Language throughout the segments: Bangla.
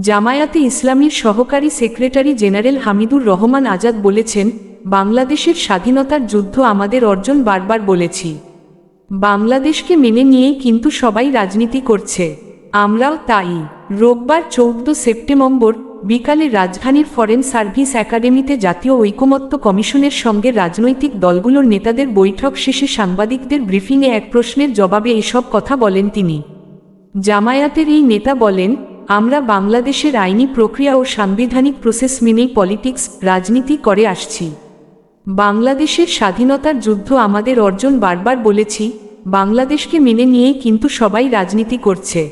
জামায়াতে ইসলামীর সহকারী সেক্রেটারি জেনারেল হামিদুর রহমান আজাদ বলেছেন, বাংলাদেশের স্বাধীনতার যুদ্ধ আমাদের অর্জন বারবার বলেছি। বাংলাদেশকে মেনে নিয়েই কিন্তু সবাই রাজনীতি করছে। আমরাও তাই। রোববার চৌদ্দ সেপ্টেম্বর বিকালে রাজধানীর ফরেন সার্ভিস একাডেমিতে জাতীয় ঐকমত্য কমিশনের সঙ্গে রাজনৈতিক দলগুলোর নেতাদের বৈঠক শেষে সাংবাদিকদের ব্রিফিংয়ে এক প্রশ্নের জবাবে এসব কথা বলেন তিনি। জামায়াতের এই নেতা বলেন আমরা বাংলাদেশের আইনি প্রক্রিয়া ও সাংবিধানিক প্রসেস মেনেই পলিটিক্স, রাজনীতি করে আসছি। বাংলাদেশের স্বাধীনতার যুদ্ধ আমাদের অর্জন বারবার বলেছি, বাংলাদেশকে মেনে নিয়েই কিন্তু সবাই রাজনীতি করছে।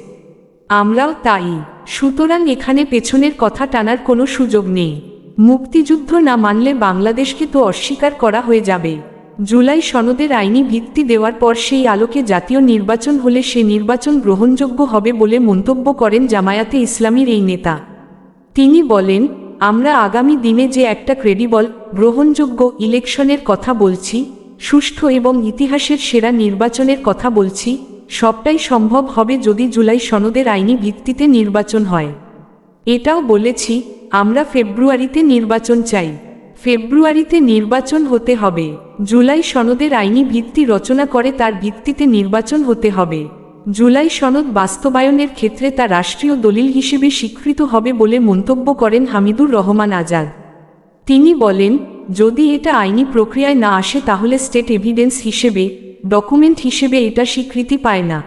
আমরাও তাই। সুতরাং এখানে পেছনের কথা টানার কোনো সুযোগ নেই। মুক্তিযুদ্ধ না মানলে বাংলাদেশকে তো অস্বীকার করা হয়ে যাবে। জুলাই সনদের আইনি ভিত্তি দেওয়ার পর সেই আলোকে জাতীয় নির্বাচন হলে সে নির্বাচন গ্রহণযোগ্য হবে বলে মন্তব্য করেন জামায়াতে ইসলামীর এই নেতা। তিনি বলেন, আমরা আগামী দিনে যে একটা ক্রেডিবল, গ্রহণযোগ্য ইলেকশনের কথা বলছি, সুষ্ঠু এবং ইতিহাসের সেরা নির্বাচনের কথা বলছি, সবটাই সম্ভব হবে যদি জুলাই সনদের আইনি ভিত্তিতে নির্বাচন হয়। এটাও বলেছি, আমরা ফেব্রুয়ারিতে নির্বাচন চাই। ফেব্রুয়ারিতে নির্বাচন হতে হবে। জুলাই সনদের আইনি ভিত্তি রচনা করে তার ভিত্তিতে নির্বাচন হতে হবে। জুলাই সনদ বাস্তবায়নের ক্ষেত্রে তা রাষ্ট্রীয় দলিল হিসেবে স্বীকৃত হবে বলে মন্তব্য করেন হামিদুর রহমান আজাদ। তিনি বলেন, যদি এটা আইনি প্রক্রিয়ায় না আসে তাহলে স্টেট এভিডেন্স হিসেবে, ডকুমেন্ট হিসেবে এটা স্বীকৃতি পায় না।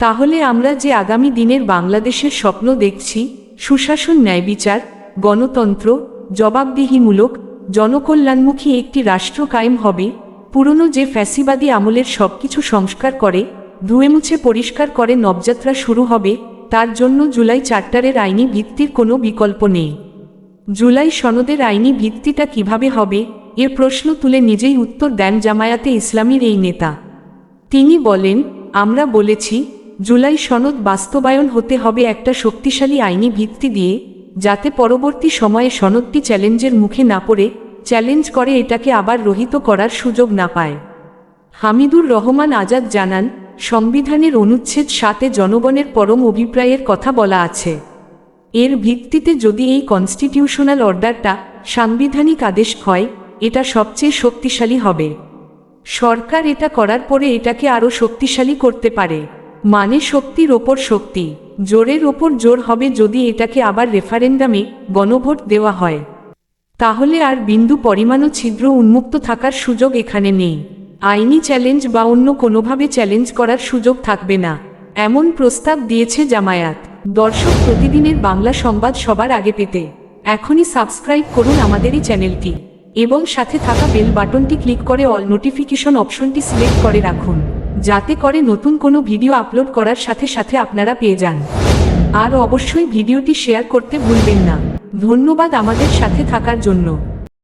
তাহলে আমরা যে আগামী দিনের বাংলাদেশের স্বপ্ন দেখছি, সুশাসন ন্যায় বিচার গণতন্ত্র, জবাবদিহিমূলক জনকল্যাণমুখী একটি রাষ্ট্র কায়েম হবে, পুরনো যে ফ্যাসিবাদী আমলের সবকিছু সংস্কার করে ধুয়েমুছে পরিষ্কার করে নবযাত্রা শুরু হবে, তার জন্য জুলাই চার্টারের আইনি ভিত্তির কোনো বিকল্প নেই। জুলাই সনদের আইনি ভিত্তিটা কীভাবে হবে, এ প্রশ্ন তুলে নিজেই উত্তর দেন জামায়াতে ইসলামীর এই নেতা। তিনি বলেন, আমরা বলেছি, জুলাই সনদ বাস্তবায়ন হতে হবে একটা শক্তিশালী আইনি ভিত্তি দিয়ে যাতে পরবর্তী সময়ে সনদটি চ্যালেঞ্জের মুখে না পড়ে, চ্যালেঞ্জ করে এটাকে আবার রহিত করার সুযোগ না পায়। হামিদুর রহমান আজাদ জানান, সংবিধানের অনুচ্ছেদ সাতে জনগণের পরম অভিপ্রায়ের কথা বলা আছে। এর ভিত্তিতে যদি এই কনস্টিটিউশনাল অর্ডারটা সাংবিধানিক আদেশ হয়, এটা সবচেয়ে শক্তিশালী হবে। সরকার এটা করার পরে এটাকে আরও শক্তিশালী করতে পারে। মানে শক্তির ওপর শক্তি। জোরের ওপর জোর হবে যদি এটাকে আবার রেফারেন্ডামে গণভোট দেওয়া হয়। তাহলে আর বিন্দু পরিমাণও ছিদ্র উন্মুক্ত থাকার সুযোগ এখানে নেই। আইনি চ্যালেঞ্জ বা অন্য কোনোভাবে চ্যালেঞ্জ করার সুযোগ থাকবে না। এমন প্রস্তাব দিয়েছে জামায়াত। দর্শক প্রতিদিনের বাংলা সংবাদ সবার আগে পেতে এখনই সাবস্ক্রাইব করুন আমাদের এই চ্যানেলটি এবং সাথে থাকা বেল বাটনটি ক্লিক করে অল নোটিফিকেশন অপশনটি সিলেক্ট করে রাখুন। যাতে করে নতুন কোনো ভিডিও আপলোড করার সাথে সাথে আপনারা পেয়ে যান। আর অবশ্যই ভিডিওটি শেয়ার করতে ভুলবেন না। ধন্যবাদ আমাদের সাথে থাকার জন্য।